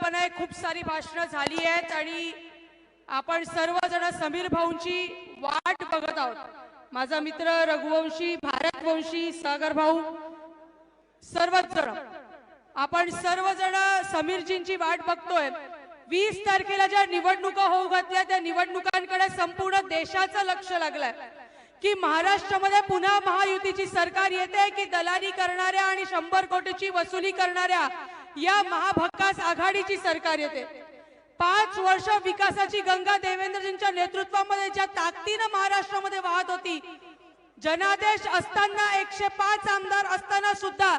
कल्पना आहे खूप सारी भाषणं झाली आहेत आणि आपण सर्वजण समीर भाऊंची वाट बघत आहोत. माझा मित्र रघुवंशी भारतवंशी सागर भाऊ सर्वच जण आपण सर्वजण समीरजींची वाट बघतोय. वीस तारखेला ज्या निवडणुका होऊ घातल्या त्या निवडणुकांकडे संपूर्ण देशाचं लक्ष लागलंय. की महाराष्ट्रामध्ये पुन्हा महायुतीची सरकार येते की दलाली करणाऱ्या आणि शंभर कोटीची वसुली करणाऱ्या या महाभकास आघाडीची सरकार येते. पाच वर्ष विकासाची गंगा देवेंद्रजींच्या नेतृत्वामध्ये ज्या ताकदीनं महाराष्ट्रामध्ये वाहत होती जनादेश असताना एकशे पाच आमदार असताना सुद्धा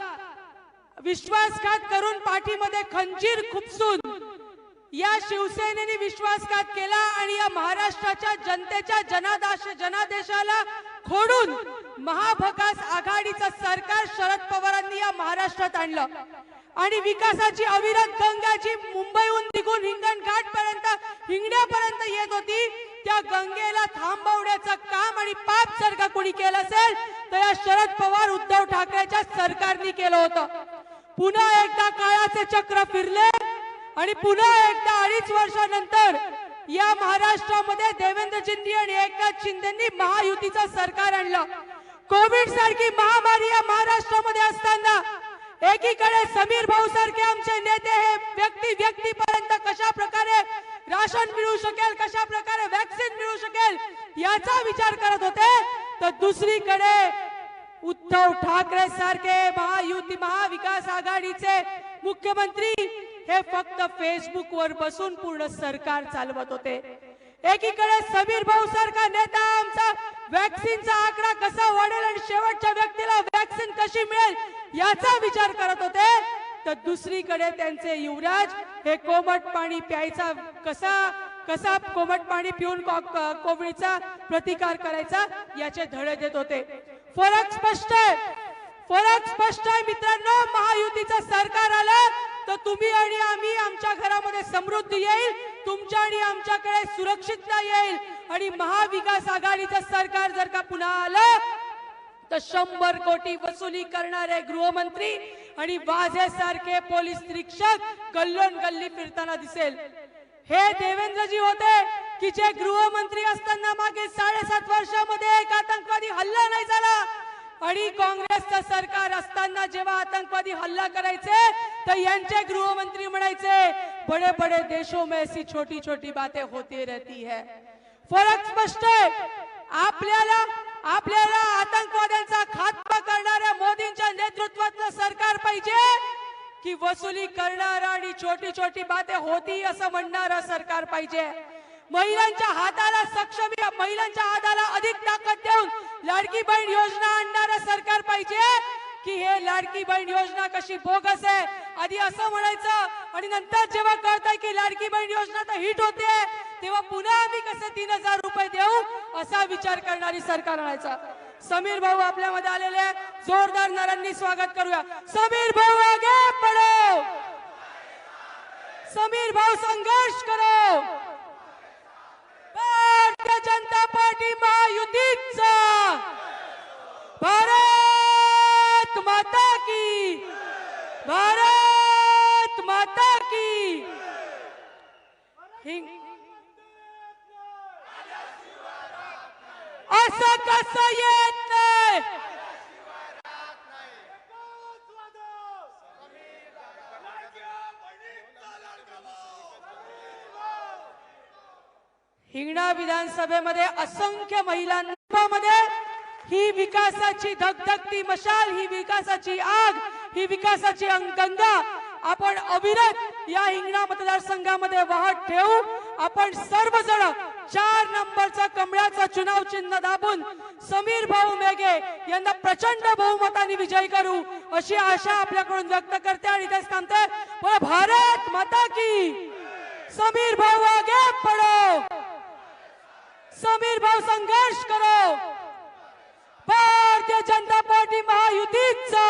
विश्वासघात करून पाठीमध्ये खंजीर खुपसून या शिवसेनेने विश्वासघात केला आणि या महाराष्ट्राच्या जनतेच्या जनादाश जनादेशाला फोडून महाभकास आघाडीचं सरकार शरद पवारांनी या महाराष्ट्रात आणलं. आणि विकासाची अविरत गंगा जी मुंबईहून निघून हिंगणघाट पर्यंत हिंगण्यापर्यंत येत होती त्या गंगेला थांबवण्याचं काम आणि पाप जर का कोणी केलं असेल तर या शरद पवार उद्धव ठाकरेच्या सरकारने केलं होतं. पुन्हा एकदा काळाचे चक्र फिरले आणि पुन्हा एकदा अडीच वर्षानंतर या महाराष्ट्रामध्ये देवेंद्रजींनी आणि एकनाथ शिंदेनी महायुतीचं सरकार आणलं. कोविड सारखी महामारी या महाराष्ट्रामध्ये असताना एकीकडे समीर भाऊ सारखे आमचे नेते हे व्यक्ती व्यक्तीपर्यंत कशा प्रकारे राशन मिळू शकेल कशा प्रकारे वॅक्सिन मिळू शकेल याचा विचार करत होते. तर दुसरीकडे उद्धव ठाकरे सारखे महायुती महाविकास आघाडीचे मुख्यमंत्री हे फक्त फेसबुक वर बसून पूर्ण सरकार चालवत होते. एकीकडे समीर भाऊ सारखा नेता आमचा वॅक्सिनचा आकडा कसा वाढेल आणि शेवटच्या व्यक्तीला वॅक्सिन कशी मिळेल याचा विचार करत होते. तर दुसरीकडे त्यांचे युवराज हे कोमट पाणी प्यायचा कसा कसा कोमट पाणी पिऊन कोविडचा प्रतिकार करायचा याचे धडे देत होते. फरक स्पष्ट आहे. फरक स्पष्ट आहे मित्रांनो महायुतीचं सरकार आलं. तर तुम्ही आणि आम्ही आमच्या घरामध्ये समृद्धी येईल तुमच्या आणि आमच्याकडे सुरक्षितता येईल. आणि महाविकास आघाडीचं सरकार जर का पुन्हा आलं तर शंभर कोटी वसुली करणारे गृहमंत्री आणि वाझेसारखे पोलीस निरीक्षक गल्लोन गल्ली फिरताना दिसेल. हे देवेंद्रजी होते की जे गृहमंत्री असताना मागे साडेसात वर्षामध्ये एक आतंकवादी हल्ला नाही झाला. आणि काँग्रेसचं सरकार असताना जेव्हा आतंकवादी हल्ला करायचे तर यांचे गृहमंत्री म्हणायचे बडे बडे देशों में ऐसी छोटी छोटी बातें होती रहती है. फरक स्पष्ट आहे. आपल्याला आपल्याला आतंकवाद्यांचा खात्मा करणाऱ्या मोदींच्या नेतृत्वातलं सरकार पाहिजे की वसुली करणार आणि छोटी छोटी बाते होती असं म्हणणारं सरकार पाहिजे. महिलांच्या हाताला सक्षम महिलांच्या हाताला अधिक ताकद देऊन लाडकी बहीण योजना आणणारं सरकार पाहिजे की हे लाडकी बहीण योजना कशी बोगस आहे? आधी असं म्हणायचं आणि नंतर जेव्हा कळतंय की लाडकी बहीण योजना तर हिट होते तेव्हा पुन्हा आम्ही कसे तीन हजार रुपये देऊ? असा विचार करणारी सरकार आणायचा. समीर भाऊ आपल्यामध्ये आलेले जोरदार नारांनी स्वागत करूया. समीर भाऊ आगे पडो समीर भाऊ संघर्ष करो! भारतीय जनता पार्टी महा भारत माता की भारत माता की हिंग असं कसं येत नाही हिंगणा विधानसभेमध्ये असंख्य महिलांमध्ये ही विकासाची धगधगती मशाल ही विकासाची आग ही विकासाची अंगंगा आपण अविरत या हिंगणा मतदारसंघामध्ये वाहत ठेवू. आपण सर्वजण चार नंबरचा कमळाचा चुनाव चिन्ह दाबून समीर भाऊ मेघे यांना प्रचंड बहुमताने विजयी करू अशी आशा आपल्याकडून व्यक्त करते आणि तेच थांबते भारत माता की समीर भाऊ आगे पडो समीर भाऊ संघर्ष करो. भारतीय जनता पार्टी महायुतीचा.